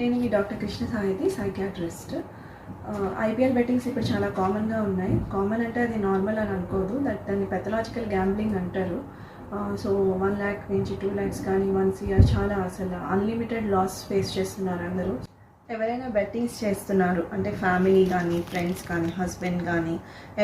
నేను మీ డాక్టర్ కృష్ణ సాయిది సైకియాట్రిస్ట్ ఐపీఎల్ బెట్టింగ్స్ ఇప్పుడు చాలా కామన్గా ఉన్నాయి. కామన్ అంటే అది నార్మల్ అని అనుకోదు దట్ దాన్ని పెథలాజికల్ గ్యాంబ్లింగ్ అంటారు. సో వన్ ల్యాక్ నుంచి టూ ల్యాక్స్ కానీ వన్ సిఆర్ చాలా అసలు అన్లిమిటెడ్ లాస్ ఫేస్ చేస్తున్నారు అందరూ. ఎవరైనా బెట్టింగ్స్ చేస్తున్నారు అంటే ఫ్యామిలీ కానీ ఫ్రెండ్స్ కానీ హస్బెండ్ కానీ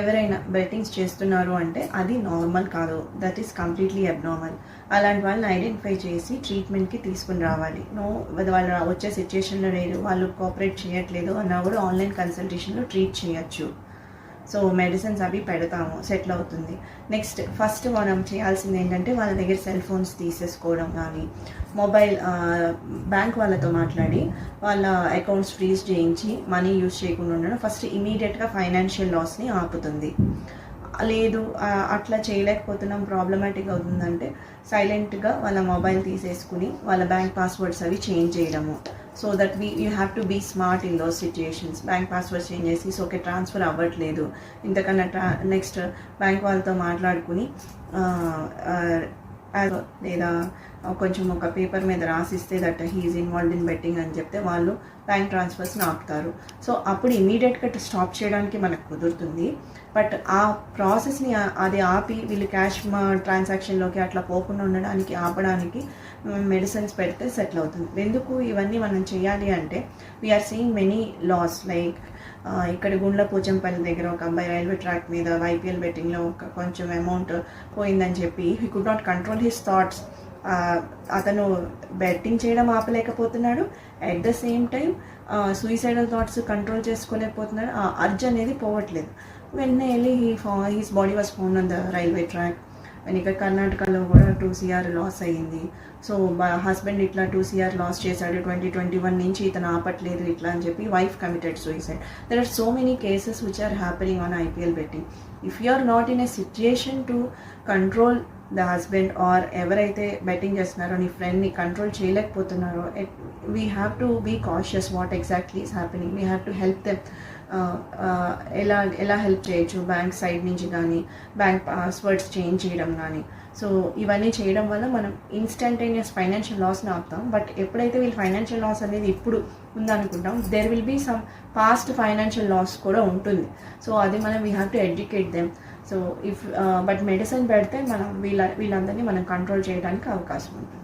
ఎవరైనా బెట్టింగ్స్ చేస్తున్నారు అంటే అది నార్మల్ కాదు. దట్ ఈస్ కంప్లీట్లీ అబ్నార్మల్ అలాంటి వాళ్ళని ఐడెంటిఫై చేసి ట్రీట్మెంట్కి తీసుకుని రావాలి. నో వాళ్ళు వచ్చే సిచ్యుయేషన్లో లేదు వాళ్ళు కోఆపరేట్ చేయట్లేదు అన్నా కూడా ఆన్లైన్ కన్సల్టేషన్లో ట్రీట్ చేయొచ్చు. సో మెడిసిన్స్ అవి పెడతాము సెటిల్ అవుతుంది. నెక్స్ట్ ఫస్ట్ మనం చేయాల్సింది ఏంటంటే వాళ్ళ దగ్గర సెల్ ఫోన్స్ తీసేసుకోవడం కానీ మొబైల్ బ్యాంక్ వాళ్ళతో మాట్లాడి వాళ్ళ అకౌంట్స్ ఫ్రీజ్ చేయించి మనీ యూజ్ చేయకుండా ఉండడం ఫస్ట్ ఇమీడియట్గా ఫైనాన్షియల్ లాస్ని ఆపుతుంది. లేదు అట్లా చేయలేకపోతున్నాం ప్రాబ్లమాటిక్ అవుతుందంటే సైలెంట్గా వాళ్ళ మొబైల్ తీసేసుకుని వాళ్ళ బ్యాంక్ పాస్వర్డ్స్ అవి చేంజ్ చేయడము. So that we you have to be smart in those situations bank password change చేసి ఓకే ట్రాన్స్ఫర్ అవ్వట్లేదు. ఇంతకన్నా ట్రా నెక్స్ట్ బ్యాంక్ వాళ్ళతో మాట్లాడుకుని లేదా కొంచెం ఒక పేపర్ మీద రాసిస్తే that he's involved in betting అని చెప్తే వాళ్ళు బ్యాంక్ ట్రాన్స్ఫర్స్ని ఆపుతారు సో అప్పుడు ఇమీడియట్గా స్టాప్ చేయడానికి మనకు కుదురుతుంది. బట్ ఆ ప్రాసెస్ని అది ఆపి వీళ్ళు క్యాష్ ట్రాన్సాక్షన్లోకి అట్లా పోకుండా ఉండడానికి ఆపడానికి మెడిసిన్స్ పెడితే సెటిల్ అవుతుంది. ఎందుకు ఇవన్నీ మనం చేయాలి అంటే we are seeing many loss like ఇక్కడ గుండ్ల పోచంపల్లి దగ్గర ఒక అబ్బాయి రైల్వే ట్రాక్ మీద ఐపీఎల్ బెట్టింగ్లో ఒక కొంచెం అమౌంట్ పోయిందని చెప్పి he could not control his thoughts అతను బెట్టింగ్ చేయడం ఆపలేకపోతున్నాడు. At the same time suicidal thoughts control చేసుకోలేకపోతున్నాడు. ఆ అర్జ్ అనేది పోవట్లేదు. వెంటనే వెళ్ళి హీ ఫా his body was found on the railway track and ఇక్కడ కర్ణాటకలో కూడా టూ సిఆర్ లాస్ అయ్యింది. సో హస్బెండ్ ఇట్లా టూ సిఆర్ లాస్ చేశాడు. ట్వంటీ ట్వంటీ వన్ నుంచి ఇతను ఆపట్లేదు ఇట్లా అని చెప్పి wife committed suicide there are so many cases which are happening on IPL betting if you are not in a situation to control the husband or ఎవరైతే betting చేస్తున్నారో నీ ఫ్రెండ్ని control చేయలేకపోతున్నారో we have to be cautious what exactly is happening we have to help them ఎలా ఎలా help చేయొచ్చు? Bank side నుంచి కానీ bank passwords change చేయడం కానీ సో ఇవన్నీ చేయడం వల్ల మనం ఇన్స్టంటేనియస్ ఫైనాన్షియల్ లాస్ని ఆపుతాం. బట్ ఎప్పుడైతే వీళ్ళు ఫైనాన్షియల్ లాస్ అనేది ఇప్పుడు ఉందనుకుంటాం there will be some past financial loss కూడా ఉంటుంది. సో అది మనం we have to educate them so if but medicine పెడితే మనం వీళ్ళ వీళ్ళందరినీ మనం కంట్రోల్ చేయడానికి అవకాశం ఉంటుంది.